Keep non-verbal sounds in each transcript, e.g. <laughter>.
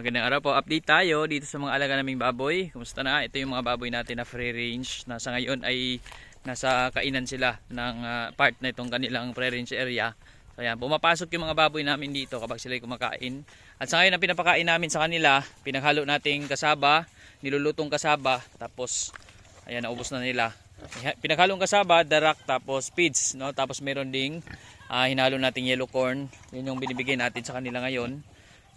Magandang araw po. Update tayo dito sa mga alaga naming baboy. Kumusta na? Ito yung mga baboy natin na free range na ngayon ay nasa kainan sila ng ah, part na itong kanilang free range area. So ayan, pumapasok yung mga baboy namin dito kapag sila kumakain. At sa ngayon ang pinapakain namin sa kanila, pinaghalo nating kasaba, nilulutong kasaba, tapos ayan, naubos na nila. Pinaghalong kasaba, darak, tapos feeds, no? Tapos meron ding ah, hinalo nating yellow corn. Yun yung binibigay natin sa kanila ngayon.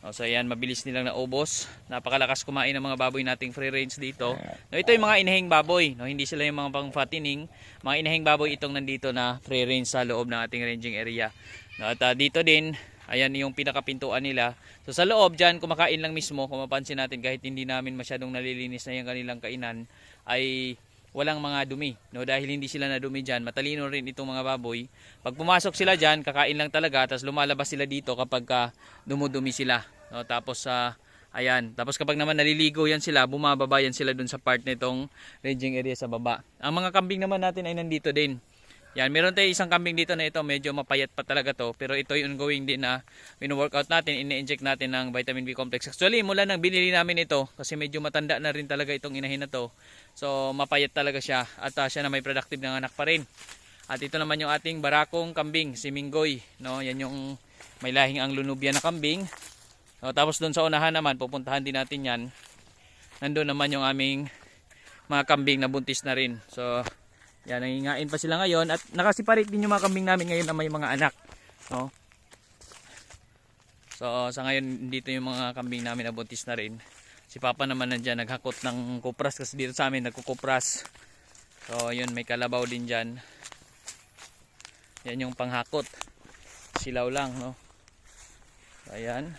O, so ayan, mabilis nilang naubos. Napakalakas kumain ng mga baboy nating free range dito. No, ito yung mga inahing baboy. No, hindi sila yung mga pang fattening. Mga inahing baboy itong nandito na free range sa loob ng ating ranging area. No, at ah, dito din, ayan yung pinakapintuan nila. So sa loob dyan, kumakain lang mismo. Kung mapansin natin, kahit hindi namin masyadong nalilinis na yung kanilang kainan, ay walang mga dumi. No? Dahil hindi sila nadumi dyan, matalino rin itong mga baboy. Pag pumasok sila dyan, kakain lang talaga, tapos lumalabas sila dito kapag ka dumudumi sila. No? Tapos sa ayan, tapos kapag naman naliligo yan sila, bumababa yan sila dun sa part nitong ranging area sa baba. Ang mga kambing naman natin ay nandito din. Yan, meron tayo isang kambing dito na ito, medyo mapayat pa talaga to, pero ito yung ongoing din na wino-workout natin, ini-inject natin ng vitamin B complex. Actually, mula nang binili namin ito, kasi medyo matanda na rin talaga itong inahin na to. So, mapayat talaga siya at ah, siya na may productive ng anak pa rin. At ito naman yung ating barakong kambing, si Minggoy, no? Yan yung may lahing ang lunubia na kambing. So, tapos doon sa unahan naman, pupuntahan din natin 'yan. Nandoon naman yung aming mga kambing na buntis na rin. So, yan, nangingain pa sila ngayon at nakasiparit din yung mga kambing namin ngayon na may mga anak. No? So sa ngayon dito yung mga kambing namin na buntis na rin. Si Papa naman nandiyan naghakot ng kupras kasi dito sa amin nagkukupras. So yun may kalabaw din diyan. Yan yung panghakot. Silaw lang no. So, ayan.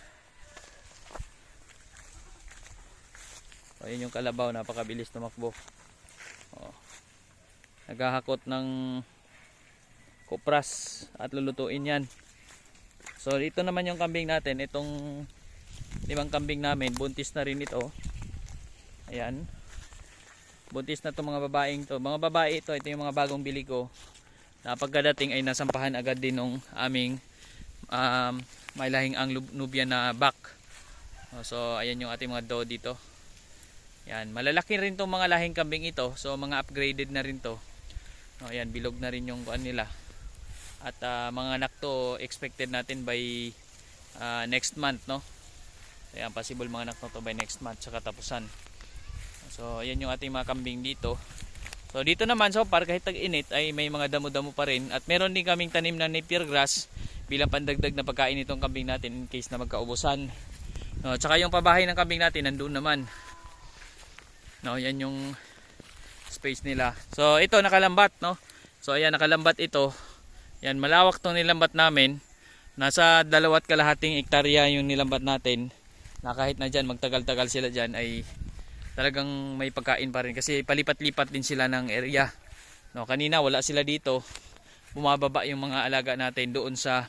So, yun yung kalabaw napakabilis tumakbo. Oh naghahakot ng kupras at lulutuin yan. So ito naman yung kambing natin. Itong limang kambing namin buntis na rin ito. Ayan. Buntis na itong mga babaeng to. Mga babae ito ito yung mga bagong bili ko. Na pagkadating ay nasampahan agad din ng aming um, may lahing ang nubya na back so ayan yung ating mga doe dito yan malalaki rin tong mga lahing kambing ito. So mga upgraded na rin to Oh, ayan, bilog na rin yung kuan nila. At ah, mga anak to expected natin by ah, next month, no? Ayan, possible mga anak to by next month sa katapusan. So, ayan yung ating mga kambing dito. So, dito naman so far kahit tag-init ay may mga damo-damo pa rin at meron din kaming tanim na napier grass bilang pandagdag na pagkain itong kambing natin in case na magkaubusan. No, tsaka yung pabahay ng kambing natin nandoon naman. No, yan yung space nila. So ito nakalambat no. So ayan nakalambat ito. Yan malawak tong nilambat namin. Nasa dalawat kalahating ektarya yung nilambat natin. Na kahit na dyan magtagal-tagal sila dyan ay talagang may pagkain pa rin kasi palipat-lipat din sila ng area. No, kanina wala sila dito. Bumababa yung mga alaga natin doon sa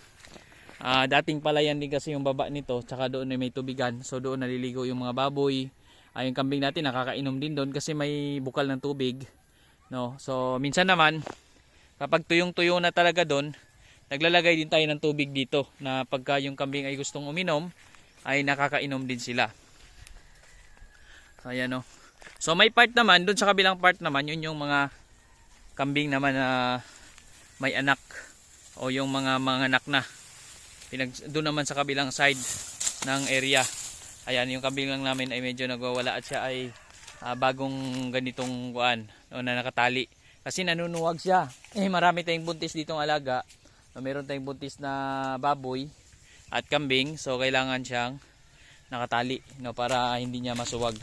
ah, dating palayan din kasi yung baba nito tsaka doon ay may tubigan. So doon naliligo yung mga baboy ay yung kambing natin nakakainom din doon kasi may bukal ng tubig no? So minsan naman kapag tuyong-tuyo na talaga doon naglalagay din tayo ng tubig dito na pagka yung kambing ay gustong uminom ay nakakainom din sila. So ayan no? So may part naman doon sa kabilang part naman yun yung mga kambing naman na may anak o yung mga mga anak na doon naman sa kabilang side ng area ayan yung kambing lang namin ay medyo nagwawala at siya ay ah, bagong ganitong kuan o na nakatali. Kasi nanunuwag siya. Eh marami tayong buntis ditong alaga. So, meron tayong buntis na baboy at kambing. So kailangan siyang nakatali no para hindi niya masuwag.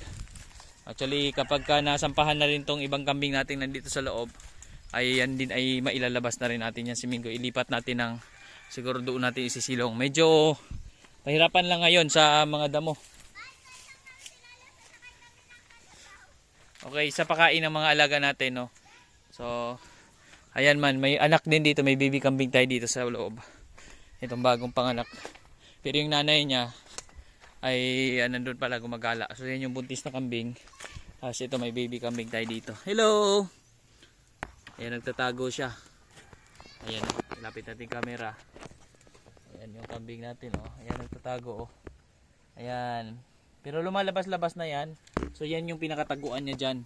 Actually kapag ka nasampahan na rin tong ibang kambing natin nandito sa loob ay yan din ay mailalabas na rin natin yan si Mingo. Ilipat natin ng siguro doon natin isisilong. Medyo pahirapan lang ngayon sa mga damo Okay, sa pakain ng mga alaga natin, no. So, ayan man, may anak din dito, may baby kambing tayo dito sa loob. Itong bagong panganak. Pero yung nanay niya ay ah, nandun pala gumagala. So, yan yung buntis na kambing. Tapos ito may baby kambing tayo dito. Hello! Ayan, nagtatago siya. Ayan, lapit natin camera. Ayan yung kambing natin, oh. Ayan, nagtatago, oh. Ayan. Pero lumalabas-labas na yan. So yan yung pinakataguan niya dyan.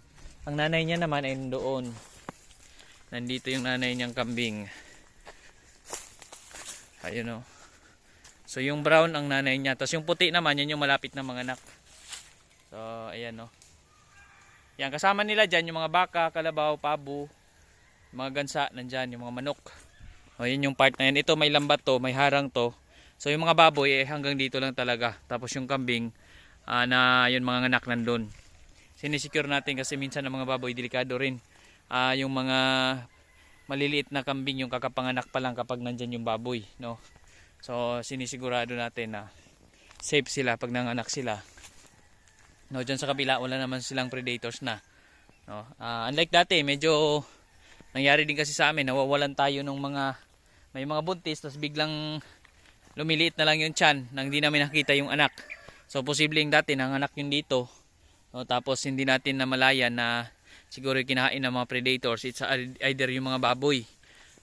Ang nanay niya naman ay doon. Nandito yung nanay niyang kambing. Ayun o. So yung brown ang nanay niya. Tapos yung puti naman, yan yung malapit na mga anak. So ayan o. Yan, kasama nila dyan yung mga baka, kalabaw, pabo, mga gansa, nandyan, yung mga manok. O yun yung part na yan. Ito may lambat to, may harang to. So yung mga baboy eh hanggang dito lang talaga. Tapos yung kambing ah, na yun mga anak nandun. Sinisecure natin kasi minsan ang mga baboy delikado rin. Ah, yung mga maliliit na kambing yung kakapanganak pa lang kapag nandyan yung baboy, no. So sinisigurado natin na safe sila pag nanganak sila. No, diyan sa kabila wala naman silang predators na. No. Ah, unlike dati, medyo nangyari din kasi sa amin, nawawalan tayo ng mga may mga buntis tapos biglang lumiliit na lang yung tiyan nang hindi namin nakita yung anak. So posibleng dati nanganak yun dito. No, tapos hindi natin namalayan na siguro kinain ng mga predators. It's either yung mga baboy.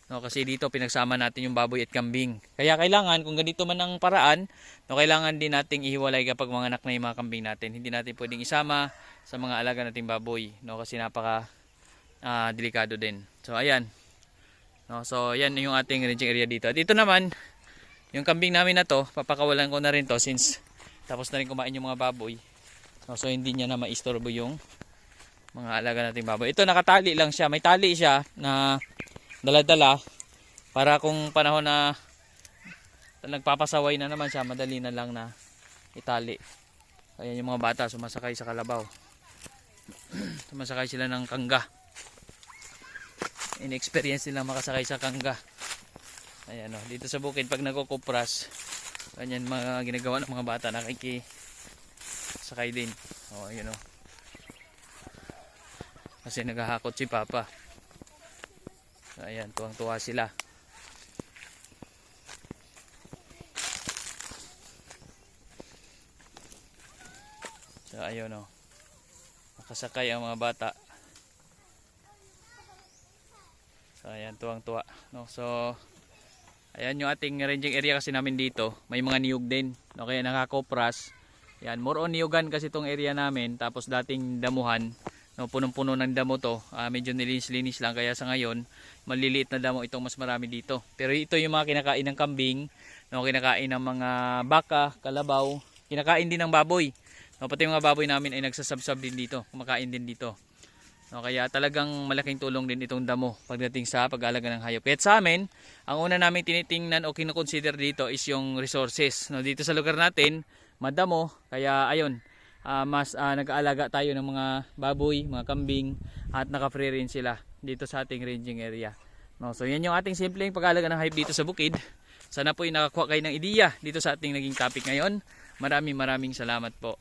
No, kasi dito pinagsama natin yung baboy at kambing. Kaya kailangan kung ganito man ang paraan, no, kailangan din nating ihiwalay kapag mga anak na yung mga kambing natin. Hindi natin pwedeng isama sa mga alaga nating baboy, no, kasi napaka ah, delikado din. So ayan. No, so yan yung ating ranging area dito. Dito naman, yung kambing namin na to, papakawalan ko na rin to since tapos na rin kumain yung mga baboy. No, so hindi niya na maistorbo yung mga alaga nating baboy. Ito nakatali lang siya. May tali siya na dala-dala para kung panahon na nagpapasaway na naman siya, madali na lang na itali. Ayan yung mga bata sumasakay sa kalabaw. <clears throat> sumasakay sila ng kangga. In-experience nila makasakay sa kangga. Ayan o, dito sa bukid pag nagkukupras, ganyan mga ginagawa ng mga bata nakiki sakay din. O, ayun o. Kasi naghahakot si Papa. Ayan, tuwang-tuwa sila. So, ayun o. Nakasakay ang mga bata. So, ayan, tuwang-tuwa. No? So, ayan yung ating ranging area kasi namin dito. May mga niyog din. No? Kaya nakakopras. Yan, more on niyugan kasi itong area namin. Tapos dating damuhan. No, punong-puno ng damo to. Ah, medyo nilinis-linis lang. Kaya sa ngayon, maliliit na damo itong mas marami dito. Pero ito yung mga kinakain ng kambing. No, kinakain ng mga baka, kalabaw. Kinakain din ng baboy. No, pati mga baboy namin ay nagsasabsab din dito. Kumakain din dito. No, kaya talagang malaking tulong din itong damo pagdating sa pag-aalaga ng hayop. Kaya sa amin, ang una namin tinitingnan o kinukonsider dito is yung resources. No, dito sa lugar natin, madamo. Kaya ayun, ah, mas ah, nag-aalaga tayo ng mga baboy, mga kambing at naka-free rin sila dito sa ating ranging area. No, so yan yung ating simpleng pag-aalaga ng hayop dito sa bukid. Sana po ay nakakuha kayo ng ideya dito sa ating naging topic ngayon. Maraming maraming salamat po.